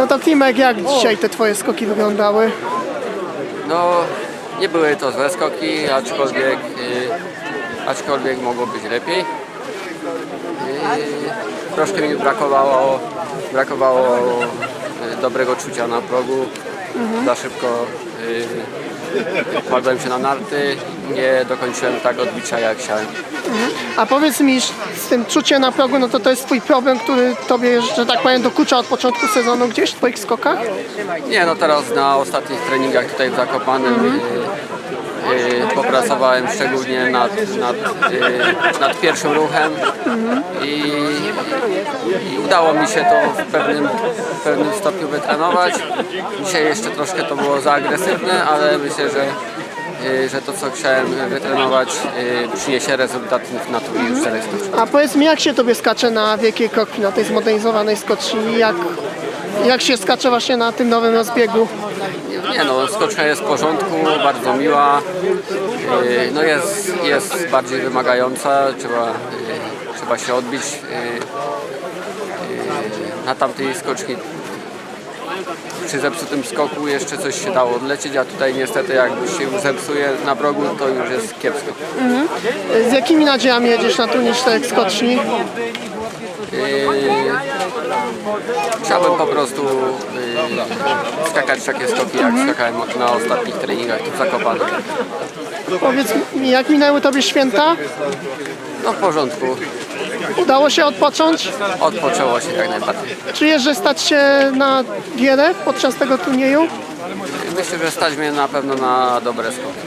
No to Klimek, jak dzisiaj te twoje skoki wyglądały? No, nie były to złe skoki, aczkolwiek, y, aczkolwiek mogło być lepiej. Y, troszkę mi brakowało, brakowało y, dobrego czucia na progu. Za szybko y, kładłem się na narty, nie dokończyłem tak odbicia jak chciałem. A powiedz mi, z tym czuciem na progu, no to to jest twój problem, który tobie, że tak powiem, dokucza od początku sezonu gdzieś w twoich skokach? Nie, no teraz na ostatnich treningach tutaj w Zakopanem y, y, popracowałem szczególnie nad, nad, y, nad pierwszym ruchem i, i udało mi się to w pewnym, w pewnym stopniu wytrenować. Dzisiaj jeszcze troszkę to było za agresywne, ale myślę, że, y, że to co chciałem wytrenować y, przyniesie rezultat na turnieju czterech skoczków. A powiedz mi, jak się tobie skacze na wielkiej krokwi, na tej zmodernizowanej skoczni? Jak, jak się skacze właśnie na tym nowym rozbiegu? Nie no, skocznia jest w porządku, bardzo miła. Yy, No jest, jest bardziej wymagająca, trzeba, yy, trzeba się odbić yy, na tamtej skoczni. Przy zepsutym skoku jeszcze coś się dało odlecieć, a tutaj niestety jak się zepsuje na progu, to już jest kiepsko. Z jakimi nadziejami jedziesz na turniej czterech skoczni? Yy, Chciałbym po prostu yy, skakać takie skoki, jak skakałem na ostatnich treningach tu w Zakopanem. Powiedz mi, jak minęły tobie święta? No w porządku, Udało się odpocząć? odpoczęło się jak najbardziej. Czujesz, że stać się na wiele podczas tego turnieju? Myślę, że stać mnie na pewno na dobre skoki.